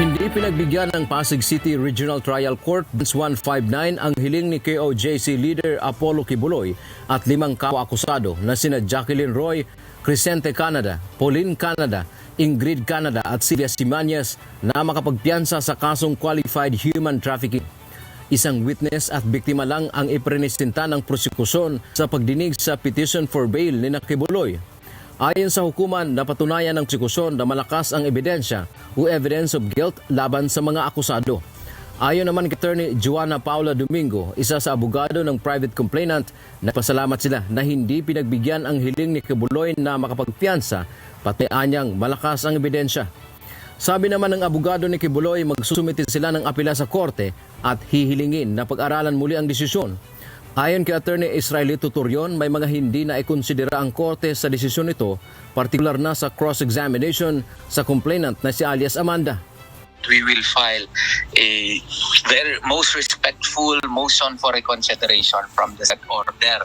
Hindi pinagbigyan ng Pasig City Regional Trial Court 159 ang hiling ni KOJC leader Apollo Kibuloy at limang kawa-akusado na sina Jacqueline Roy, Crescente Canada, Pauline Canada, Ingrid Canada at Silvia Simanyas na makapagpiansa sa kasong qualified human trafficking. Isang witness at biktima lang ang iprenesinta ng prosekusyon sa pagdinig sa petition for bail ni Nakibuloy. Ayon sa hukuman, napatunayan ng prosekusyon na malakas ang ebidensya o evidence of guilt laban sa mga akusado. Ayon naman kay Attorney Joanna Paula Domingo, isa sa abogado ng private complainant, napasalamat sila na hindi pinagbigyan ang hiling ni Kibuloy na makapagpiansa pati anyang malakas ang ebidensya. Sabi naman ng abogado ni Kibuloy, magsusumiti sila ng apela sa korte at hihilingin na pag-aralan muli ang desisyon. Ayon kay Attorney Israelito Turion, may mga hindi na ikonsidera ang korte sa desisyon nito, partikular na sa cross-examination sa complainant na si alias Amanda. we will file a very most respectful motion for reconsideration from the said order.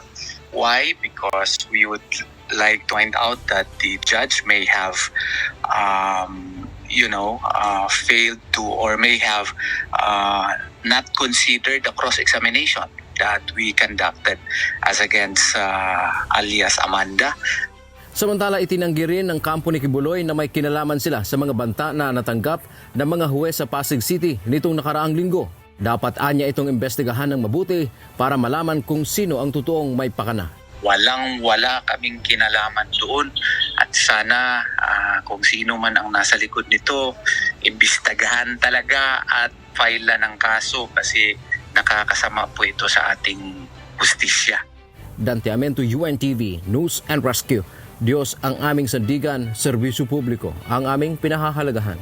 Why? Because we would like to point out that the judge may have, um, you know, uh, failed to or may have uh, not considered the cross-examination that we conducted as against uh, alias Amanda. Samantala itinanggi rin ng kampo ni Kibuloy na may kinalaman sila sa mga banta na natanggap ng mga huwes sa Pasig City nitong nakaraang linggo. Dapat anya itong investigahan ng mabuti para malaman kung sino ang totoong may pakana. walang wala kaming kinalaman doon at sana ah, kung sino man ang nasa likod nito imbistagahan talaga at file ng kaso kasi nakakasama po ito sa ating justisya. Dante Amento, UNTV, News and Rescue. Diyos ang aming sandigan, serbisyo publiko, ang aming pinahahalagahan.